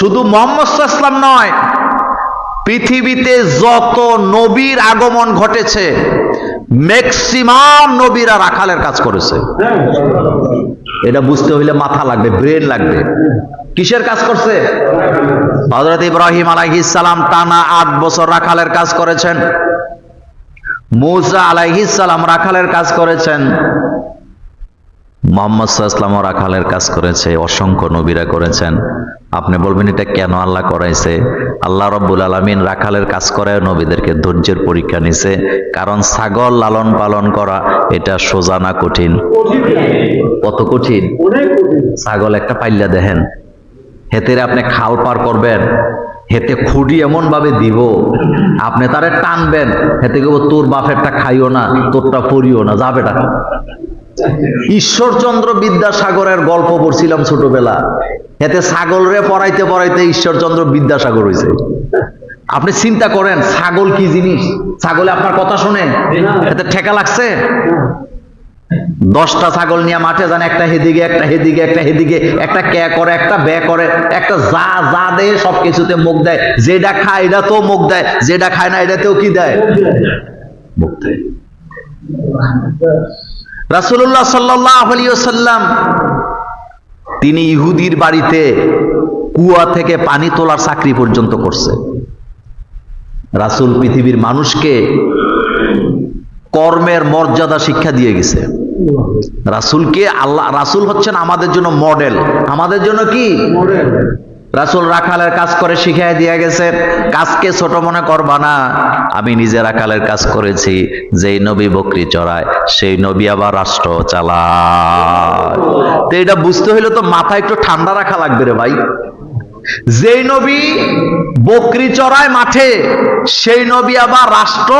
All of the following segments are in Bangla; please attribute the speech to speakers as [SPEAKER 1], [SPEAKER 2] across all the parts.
[SPEAKER 1] শুধু মোহাম্মদ ইসলাম নয়, পৃথিবীতে যত নবীর আগমন ঘটেছে ম্যাক্সিমাম নবীরা রাখালের কাজ করেছে। এটা বুঝতে হইলে মাথা লাগবে ব্রেন লাগবে। কিসের কাজ করছে? হজরত ইব্রাহিম আলাইহিস সালাম টানা আট বছর রাখালের কাজ করেছেন। মৌসা আলাইহিস সালাম রাখালের কাজ করেছেন। মোহাম্মদ সাল্লামও রাখালের কাজ করেছে, অসংখ্য নবীরা করেছেন। আপনি বলবেন, এটা কেন আল্লাহ করাইছে? আল্লাহ রব্বুল আলমিন রাখালের কাজ করে নবীদেরকে ধৈর্যের পরীক্ষা নিছে, কারণ ছাগল লালন পালন করা এটা সোজা না কঠিন? কত কঠিন? ছাগল একটা পাইল্লা দেখেন, হেতেরে আপনি খাল পার করবেন, হেতে খুঁড়ি এমন ভাবে দিব, আপনি তারে টানবেন, হেতে কেবল তোর বাপেরটা খাইও না, তোরটা পড়িও না। যাবে টাকা ঈশ্বরচন্দ্র বিদ্যাসাগরের গল্প পড়ছিলাম ছোটবেলা। এতে ছাগল রে পড়াইতে পড়াইতে ঈশ্বরচন্দ্র বিদ্যাসাগর হয়েছে আপনি চিন্তা করেন, ছাগল কি জিনিস? ছাগলে আপনার কথা শুনে এতে ঠেকা লাগছে? দশটা ছাগল নিয়ে মাঠে যান, একটা হেদিকে একটা হেদিকে একটা হেদিকে, একটা ক্যা করে, একটা বে করে, একটা যা যা দেয় সব কিছুতে মুখ দেয়। যেটা খায় এটা তো মুখ দেয়, যেটা খায় না এটাতেও কি দেয়? মুখ দেয়। রাসুল্লাহ সাল্লাম তিনি ইহুদির বাড়িতে কুয়া থেকে পানি তোলার চাকরি পর্যন্ত করছে। রাসুল পৃথিবীর মানুষকে কর্মের মর্যাদা শিক্ষা দিয়ে গেছে। রাসুলকে আল্লাহ, রাসুল হচ্ছেন আমাদের জন্য মডেল আমাদের জন্য কি? রাসুল রাখালের কাজ করে শিখাই দিয়ে গেছে, কাজকে ছোট মনে করবা না। আমি নিজে রাখালের কাজ করেছি, যেই নবী বকরি চড়ায়, সেই নবী আবার রাষ্ট্র চালায়। এটা বুঝতে হইলে তো মাথা একটু ঠান্ডা রাখা লাগবে রে ভাই। যেই নবী বকরি চড়ায় মাঠে, সেই নবী আবার রাষ্ট্র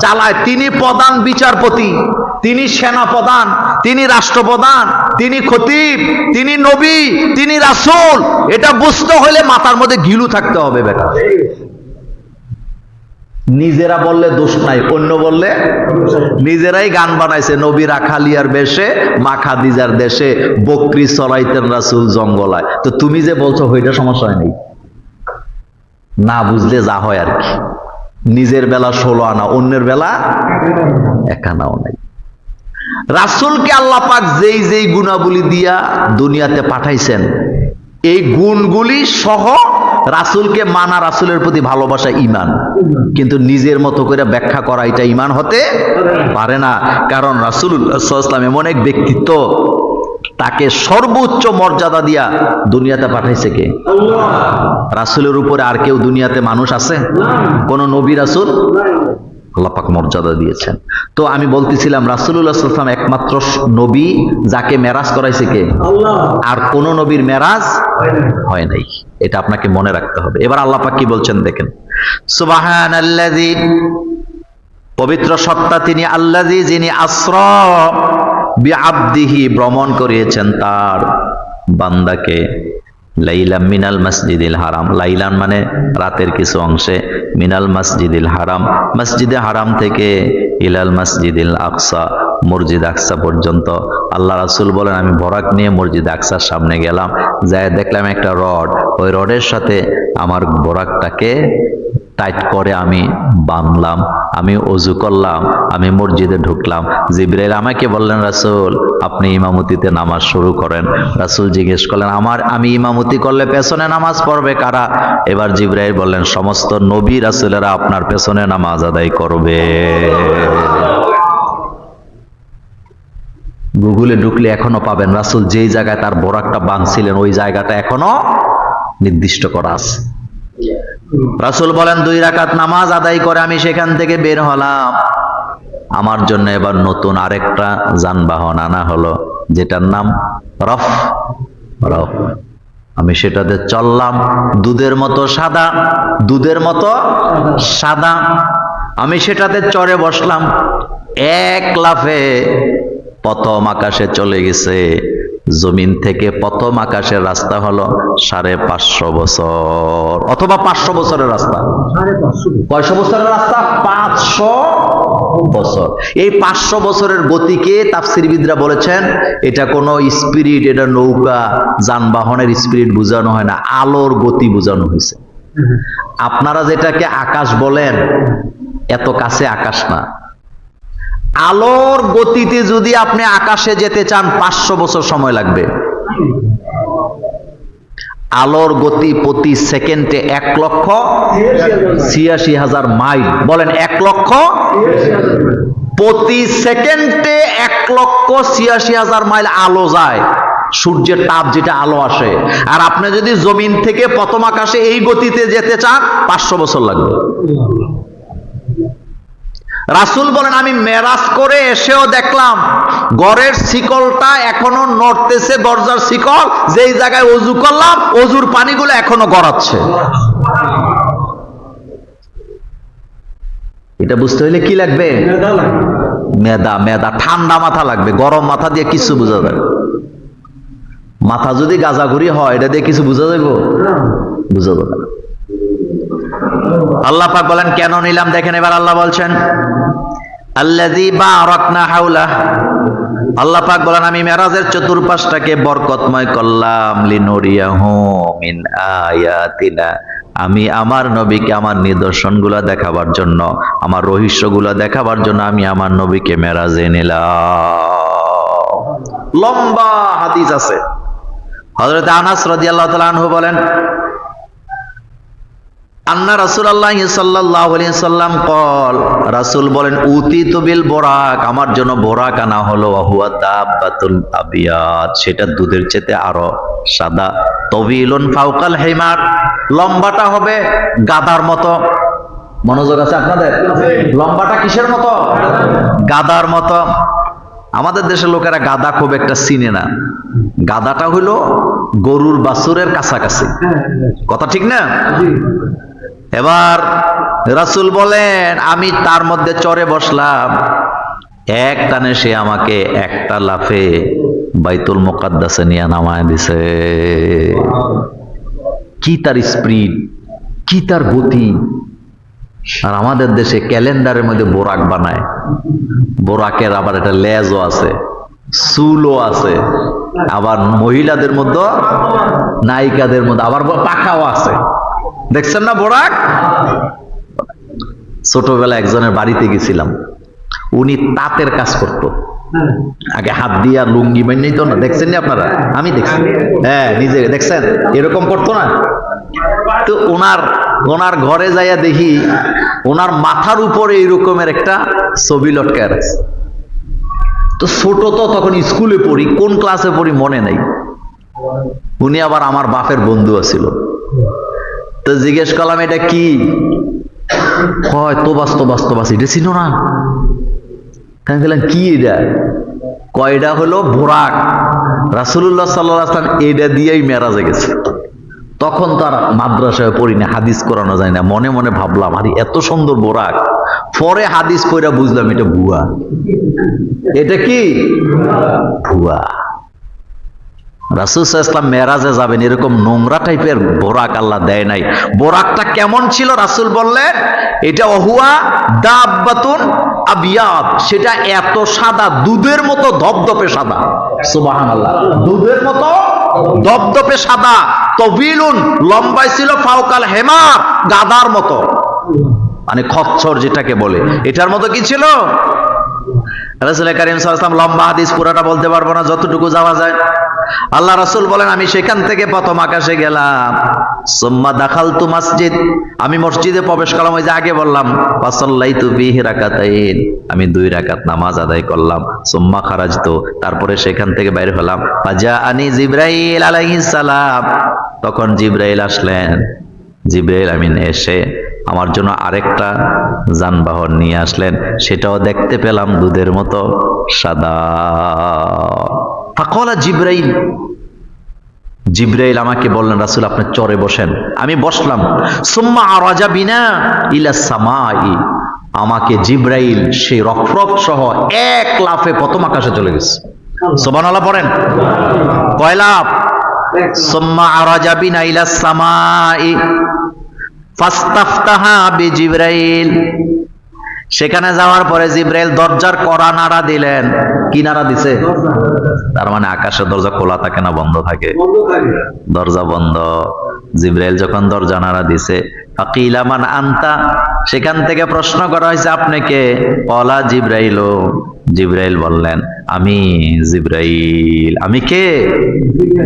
[SPEAKER 1] চালায়। তিনি প্রধান বিচারপতি। তিনি সেনা প্রধান তিনি রাষ্ট্রপ্রধান, তিনি খতিব, তিনি নবী, তিনি রাসুল। এটা বুঝতে হলে মাথার মধ্যে ঘিলু থাকতে হবে বেটা। নিজেরা বললে দোষ নাই, অন্য বললে নিজেরাই গান বানাইছে নবী রাখালিয়ার বেশে, মা খাদিজার দেশে বকরি চলাইতেন রাসুল জঙ্গলায়। তো তুমি যে বলছো ওইটা সমস্যা নাই। না বুঝলে যা হয় আর কি। নিজের বেলা ষোলো আনা, অন্যের বেলা এক আনাও নাই। রাসুলকে আল্লাহ পাক যেই যেই গুণাবলী দিয়া দুনিয়াতে পাঠাইছেন, এই গুণগুলি সহ রাসুলকে মানা রাসুলের প্রতি ভালোবাসা ইমান কিন্তু নিজের মতো করে ব্যাখ্যা করা এটা ইমান হতে পারে না। কারণ রাসুল্লাহাম এমন এক ব্যক্তিত্ব, তাকে সর্বোচ্চ মর্যাদা দিয়া দুনিয়াতে পাঠাইছে কে? রাসুলের উপরে আর কেউ দুনিয়াতে মানুষ আছে? কোন নবী রাসুল? আল্লাপাক মর্যাদা দিয়েছেন। তো আমি বলতেছিলাম রাসুল্লাহ সাল্লাম একমাত্র নবী যাকে মেরাজ করাইছে কে? আর কোন নবীর মেরাজ হয় নাই। এটা আপনাকে মনে রাখতে হবে। এবার আল্লাপাক কি বলছেন দেখেন। সুবাহান পবিত্র সত্তা তিনি আল্লাজি যিনি আশ্রম আব্দিহি ভ্রমণ করিয়েছেন তার বান্দাকে। লাইলাম মিনাল মসজিদিল হারাম। লাইলান মানে রাতের কিছু অংশে। মিনাল মসজিদিল হারাম। মসজিদে হারাম থেকে ইলাল মসজিদিল আকসা, মসজিদ আকসা পর্যন্ত। আল্লাহ রাসুল বলেন, আমি বরাক নিয়ে মসজিদ আকসার সামনে গেলাম। যায় দেখলাম একটা রড। ওই রডের সাথে আমার বরাকটাকে টাইট করে আমি বাঁধলাম, আমি অজু করলাম, আমি মসজিদে ঢুকলাম। জিব্রাইল আমাকে বললেন, রাসুল, আপনি ইমামতিতে নামাজ শুরু করেন। রাসুল জিজ্ঞেস করলেন, আমার, আমি ইমামতি করলে পেছনে নামাজ পড়বে কারা? এবার জিব্রাইল বললেন, সমস্ত নবী রাসুলেরা আপনার পেছনে নামাজ আদায় করবে। গুগলে ঢুকলে এখনও পাবেন, রাসুল যেই জায়গায় তার বোরাকটা বাঁধছিলেন, ওই জায়গাটা এখনও নির্দিষ্ট করা আছে। রাসুল বলেন, দুই রাকাত নামাজ আদায় করে আমি সেখান থেকে বের হলাম। আমার জন্য এবার নতুন আরেকটা যানবাহন আনা হলো, যেটার নাম রফ। রফ। আমি সেটাতে চললাম, দুধের মতো সাদা, দুধের মতো সাদা। আমি সেটাতে চড়ে বসলাম, এক লাফে প্রথম আকাশে চলে গেছে। জমিন থেকে প্রথম আকাশের রাস্তা হলো সাড়ে পাঁচশো বছর। অথবা পাঁচশো বছরের রাস্তা। কয়শো বছরের রাস্তা? পাঁচশো বছর। এই পাঁচশো বছরের গতিকে তাফসিরবিদরা বলেছেন, এটা কোনো স্পিরিট, এটা নৌকা, যানবাহনের স্পিরিট বোঝানো হয় না, আলোর গতি বোঝানো হয়েছে। আপনারা যেটাকে আকাশ বলেন, এত কাছে আকাশ না। আলোর গতিতে যদি আপনি আকাশে যেতে চান, পাঁচশো বছর সময় লাগবে। আলোর গতি প্রতি সেকেন্ডে এক লক্ষ ছিয়াশি হাজার মাইল। বলেন, এক লক্ষ প্রতি সেকেন্ডে এক লক্ষ ছিয়াশি হাজার মাইল আলো যায়, সূর্যের তাপ যেটা আলো আসে। আর আপনি যদি জমিন থেকে প্রথম আকাশে এই গতিতে যেতে চান, পাঁচশো বছর লাগবে। রাসুল বলেন আমি মেরাজ করে এসেও দেখলাম গড়ের শিকলটা এখনও নড়তেছে দরজার শিকল যেই জায়গায় অজু করলাম অজুর পানিগুলো এখনও গড়াচ্ছে। এটা বুঝতে হইলে কি লাগবে? মেদা মেদা ঠান্ডা মাথা লাগবে গরম মাথা দিয়ে কিছু বোঝা যাবে মাথা যদি গাজাগুড়ি হয় এটা দিয়ে কিছু বোঝা যাইব? বোঝা যাবে আল্লাহ পাক বলেন, কেন নিলাম? দেখেন এবার আল্লাহ বলছেন আল্লাহ পাক বলেন, আমি মেরাজের চতুর্পাশটাকে বরকতময় করলাম। আয়াতিনা। আমি আমার নবীকে, আমার নিদর্শনগুলো দেখাবার জন্য, আমার রহস্যগুলো দেখাবার জন্য আমি আমার নবীকে মেরাজে নিলাম। লম্বা হাদিস আছে। হযরত আনাস রাদিয়াল্লাহু তাআলা আনহু বলেন আন্না রাসুল আল্লাহ সাল্লাহ সাল্লাম কল, রাসুল বলেন উতি তুবিল বোরাক, আমার জন্য বোরাক আনা হলো সেটা দুধের চেতে আরও সাদা। তবিলুন ফাউকাল হেমার, লম্বাটা হবে গাদার মতো। মনোযোগ আছে আপনাদের? লম্বাটা কিসের মতো? গাদার মতো। আমাদের দেশের লোকেরা গাদা খুব একটা চিনে না। গাদাটা হইল গরুর বাছুরের কাছাকাছি। কথা ঠিক না? এবার রাসুল বলেন, আমি তার মধ্যে চড়ে বসলাম। এক টানে সে আমাকে একটা লাফে বাইতুল মোকাদ্দাসে নিয়ে নামায় দিছে। কি তার স্পিড? কি তার গতি? আর আমাদের দেশে ক্যালেন্ডারের মধ্যে বোরাক বানায়। বোরাকের আবার একটা লেজও আছে, চুলও আছে। আবার মহিলাদের মধ্যে নায়িকাদের মধ্যে আবার পাখাও আছে। দেখছেন না বোরাক? ছোটবেলা একজনের বাড়িতে গেছিলাম। উনি তাঁতের কাজ করত। আগে হাত দিয়া লুঙ্গি বানিয়ে তো না। দেখছেন না আপনারা? আমি দেখছি। হ্যাঁ নিজে দেখছেন? এরকম করতো না? তো ওনার ওনার ঘরে যাইয়া দেখি, ওনার মাথার উপরে এইরকমের একটা ছবি লটকায় রাখছে তো ছোট তো তখন স্কুলে পড়ি, কোন ক্লাসে পড়ি মনে নাই। উনি আবার আমার বাপের বন্ধু আছিল। তো জিজ্ঞেস করলাম, এটা কি? কয়, তোবাস তোবাস তোবাস, এটা ছিল না। আমি বললাম, কি এটা? কয়টা হলো বোরাক। রাসুল্লাহ সাল্লাহ এটা দিয়েই মেরাজে গেছে। তখন তার মাদ্রাসায় পড়ি না হাদিস করানো যায় না, মনে মনে ভাবলাম, আরে, এত সুন্দর বোরাক। পরে হাদিস পড়া বুঝলাম, এটা ভুয়া। এটা কি? ভুয়া। রাসুল ইসলাম যাবেন, এরকম নোংরা টাইপের বোরাক আল্লাহ দেয় নাই। বোরাকটা কেমন ছিল রাসুল বললেন, এটা অহুয়া দাব্বাতুন আবিয়াদ সেটা এত সাদা, দুধের মতো ধপধপে সাদা। সুবাহান আল্লাহ দুধের মতো ধপধপে সাদা, তবিলুন লম্বাই ছিল ফাউকাল হেমার, গাদার মতো। মানে খচ্চর যেটাকে বলে। এটার মতো কি ছিল? রাসুল করিম লম্বা হাদিস পুরাটা বলতে পারব না, যতটুকু যাওয়া যায়। আল্লাহ রাসুল বলেন, আমি সেখান থেকে প্রথম আকাশে গেলাম। সোম্মা দাখাল তু মসজিদ। আমি মসজিদে প্রবেশ করলাম, ওই যে আগে বললাম পাসল্লাই তু বিহি রাকাতাইন। আমি দুই রাকাত নামাজ আদায় করলাম, সোম্মা খারাজ তো তারপরে সেখান থেকে বাইরে হলাম। বাজা আনি জিব্রাইল আলাইহিস সালাম। তখন জিব্রাইল আসলেন। জিব্রাইল আমিন এসে আমার জন্য আরেকটা যানবাহন নিয়ে আসলেন। সেটাও দেখতে পেলাম দুধের মতো সাদা। ফাকলা জিব্রাইল। জিব্রাইল আমাকে বললেন, রাসুল, আপনি চরে বসেন। আমি বসলাম। সুম্মা আরাজা বিনা ইলা সামাই। আমাকে জিব্রাইল, সেই রফরফ সহ এক লাফে প্রথম আকাশে চলে গেছে। সুবহানাল্লাহ পড়েন। কয় লাভ সুম্মা আরাজা বিনা ইলা সামাই। ফাস্তাফতাহা বিজিবরাইল সেখানে যাওয়ার পরে জিব্রাইল দরজার কড়া নাড়া দিলেন। কি নাড়া দিছে? তার মানে আকাশের দরজা খোলা থাকে না বন্ধ থাকে। দরজা বন্ধ। জিব্রাইল যখন দরজা নাড়া দিছে ফাকিলামান আনতা, সেখান থেকে প্রশ্ন করা হয়েছে, আপনি কে? পলা জিব্রাইল। জিব্রাইল বললেন, আমি জিব্রাইল। আমি কে?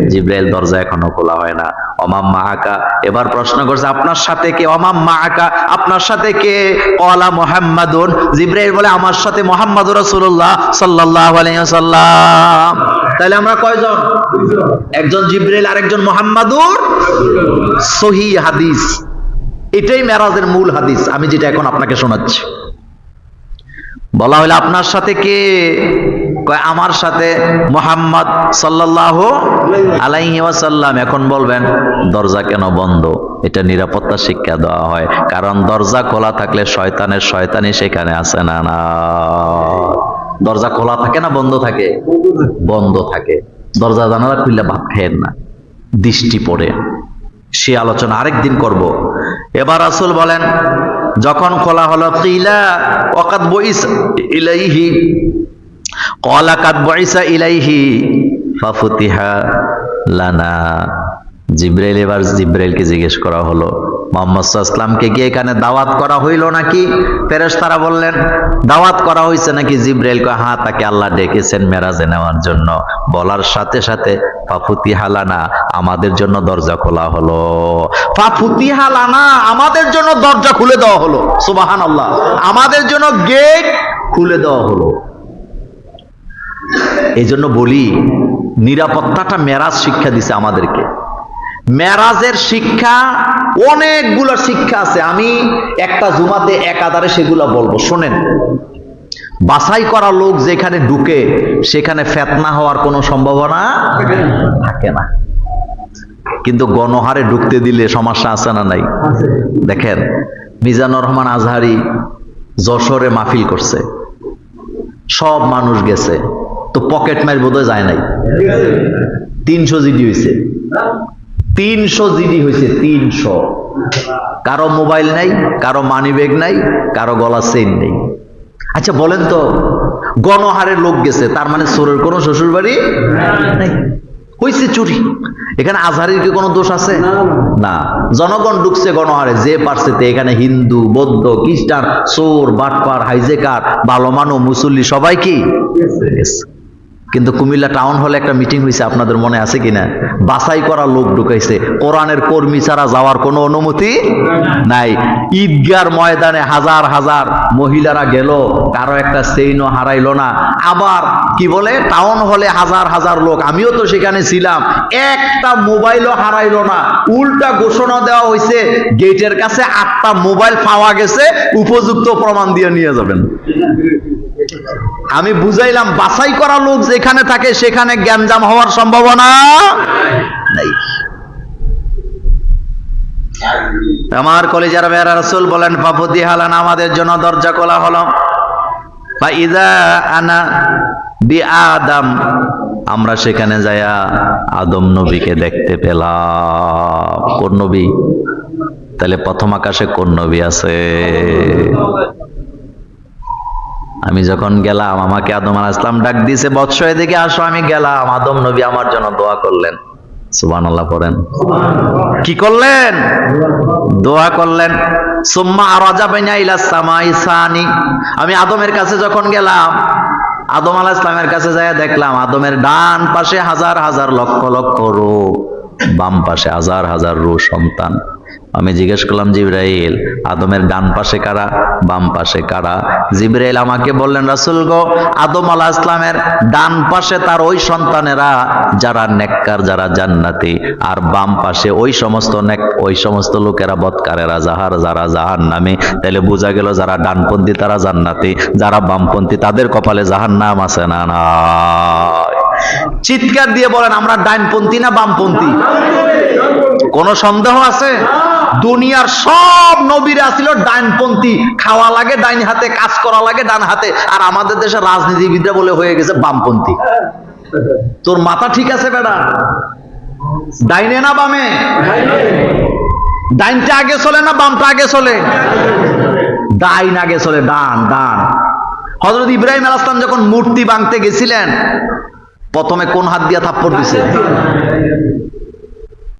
[SPEAKER 1] জিব্রাইল দরজা এখনও খোলা হয় না। অমাম মাহাকা এবার প্রশ্ন করছে, আপনার সাথে কে? অমাম মাহাকা আপনার সাথে কে? কলা মোহাম্মদুন। জিব্রাইল বলে, আমার সাথে মোহাম্মদ রাসূলুল্লাহ সাল্লাল্লাহু আলাইহি ওয়াসাল্লাম। তাহলে আমরা কয়জন? একজন জিব্রাইল, আরেকজন মোহাম্মদুর? সহি হাদিস। এটাই মেরাজের মূল হাদিস, আমি যেটা এখন আপনাকে শোনাচ্ছি। বলা হইলে, আপনার সাথে কে? কয়, আমার সাথে মোহাম্মদ সাল্লাল্লাহু আলাইহি ওয়াসাল্লাম। এখন বলবেন, দরজা কেন বন্ধ? এটা নিরাপত্তা শিক্ষা দেওয়া হয়। কারণ দরজা খোলা থাকলে শয়তানের শয়তানি সেখানে আসে না না। দরজা খোলা থাকে না, বন্ধ থাকে? বন্ধ থাকে। দরজা জানালা খুললে ভাত খায়েন না। দৃষ্টি পড়ে। সে আলোচনা আরেকদিন করব। এবার রাসুল বলেন, যখন খোলা হলো, কিলা ওয়াকাদ বইস ইলাইহি? কলাকাত বইসা ইলাইহি ফাফুতিহা লানা। জিব্রাইল এবার জিব্রাইলকে জিজ্ঞেস করা হলো মোহাম্মদ কি এখানে দাওয়াত করা হইল নাকি? ফেরেশতারা বললেন, দাওয়াত করা হয়েছে নাকি? জিব্রাইল কয় হ্যাঁ তাকে আল্লাহ ডেকেছেন মেরাজে নেওয়ার জন্য। বলার সাথে সাথে ফাফুতি হালানা আমাদের জন্য দরজা খোলা হলো। ফাফুতি হালানা আমাদের জন্য দরজা খুলে দেওয়া হলো। সুবাহান আল্লাহ আমাদের জন্য গেট খুলে দেওয়া হলো। এই জন্য বলি, নিরাপত্তাটা মেরাজ শিক্ষা দিছে আমাদেরকে। মেরাজের শিক্ষা, অনেকগুলো শিক্ষা আছে। আমি একটা জুমাতে একাধারে সেগুলো বলব। শোনেন, বাছাই করা লোক যেখানে ঢুকে, সেখানে ফেতনা হওয়ার কোনো সম্ভাবনা থাকে না। কিন্তু গণহারে ঢুকতে দিলে সমস্যা আছে না নাই? দেখেন, মিজানুর রহমান আজহারি যশোরে মাহফিল করছে। সব মানুষ গেছে। তো পকেট মার বোধহয় যায় নাই? তিনশো জিডি হয়েছে তিনশো জিডি হয়েছে তিনশো। কারও মোবাইল নাই কারও মানি ব্যাগ নাই কারও গলা চেন নেই। আচ্ছা বলেন তো গণহারে লোক গেছে তার মানে চোরের কোনো শ্বশুর বাড়ি নাই। হয়েছে চুরি। এখানে আজহারির কি কোনো দোষ আছে? না জনগণ ঢুকছে গণহারে যে পারছে তে। এখানে হিন্দু বৌদ্ধ খ্রিস্টান চোর বাটপার হাইজেকার ভালো মানো মুসল্লি সবাই কি। কিন্তু কুমিল্লা টাউন হলে একটা মিটিং হয়েছে আপনাদের মনে আছে কিনা? বাছাই করা লোক ঢুকাইছে। কোরআনের কর্মী ছাড়া যাওয়ার কোনো অনুমতি নাই। ঈদগার ময়দানে হাজার হাজার মহিলারা গেল, কারও একটা সেইনও হারাইলো না। আবার কি বলে, টাউন হলে হাজার হাজার লোক। আমিও তো সেখানে ছিলাম। একটা মোবাইলও হারাইলো না। উল্টা ঘোষণা দেওয়া হয়েছে গেটের কাছে আটটা মোবাইল পাওয়া গেছে, উপযুক্ত প্রমাণ দিয়ে নিয়ে যাবেন। আমি বুঝাইলাম, বাছাই করা লোক যেখানে থাকে সেখানে গ্যাঞ্জাম হওয়ার সম্ভাবনা নেই। আমার কলেজার বেড়া রসুল বলেন পাপতি হালান আমাদের জন্য দরজা খোলা হলো। বা ইদা আনা বি আদম, আমরা সেখানে যাইয়া আদম নবীকে দেখতে পেলাম। কোন নবী? তাহলে প্রথম আকাশে কোন নবী আছে? আমি যখন গেলাম, আমাকে আদম আলাহ ইসলাম ডাক দিয়েছে বৎস এদিকে আসো, আমি গেলাম। আদম নবী আমার জন্য দোয়া করলেন। সুবান আল্লাহ পড়েন। কি করলেন? দোয়া করলেন। সুম্মা রাজা বাইনা ইলা সামাই সানি। আমি আদমের কাছে যখন গেলাম, আদম আলাহ ইসলামের কাছে যাই দেখলাম, আদমের ডান পাশে হাজার হাজার লক্ষ লক্ষ রো বাম পাশে হাজার হাজার রো সন্তান। আমি জিজ্ঞেস করলাম, জিব্রাইল, আদমের ডান পাশে কারা, বাম পাশে কারা? জিব্রাইল আমাকে বললেন, রাসুল গো, আদম আলাহ ইসলামের ডান পাশে তার ওই সন্তানেরা, যারা নেককার, যারা জান্নাতি, আর বাম পাশে ওই সমস্ত নেক, ওই সমস্ত লোকেরা বৎকারেরা, যাহার, যারা জাহান নামে তাহলে বোঝা গেল যারা ডানপন্থী, তারা জান্নাতি, যারা বামপন্থী, তাদের কপালে জাহান নাম আছে না না চিৎকার দিয়ে বলেন, আমরা ডাইনপন্থী না বামপন্থী? কোনো সন্দেহ আছে? দুনিয়ার সব নবীরা ছিল ডাইনপন্থী খাওয়া লাগে, ডাইন হাতে, কাজ করা লাগে, ডান হাতে। আর আমাদের দেশে রাজনীতিবিদরা বলে হয়ে গেছে বামপন্থী। তোর মাথা ঠিক আছে বেটা? ডাইনে না বামে? ডাইনটা আগে চলে না বামটা আগে চলে? ডাইন আগে চলে, ডান ডান। হজরত ইব্রাহিম আলাস্তান যখন মূর্তি বাংতে গেছিলেন, প্রথমে কোন হাত দিয়ে থাপ্পড় দিছে?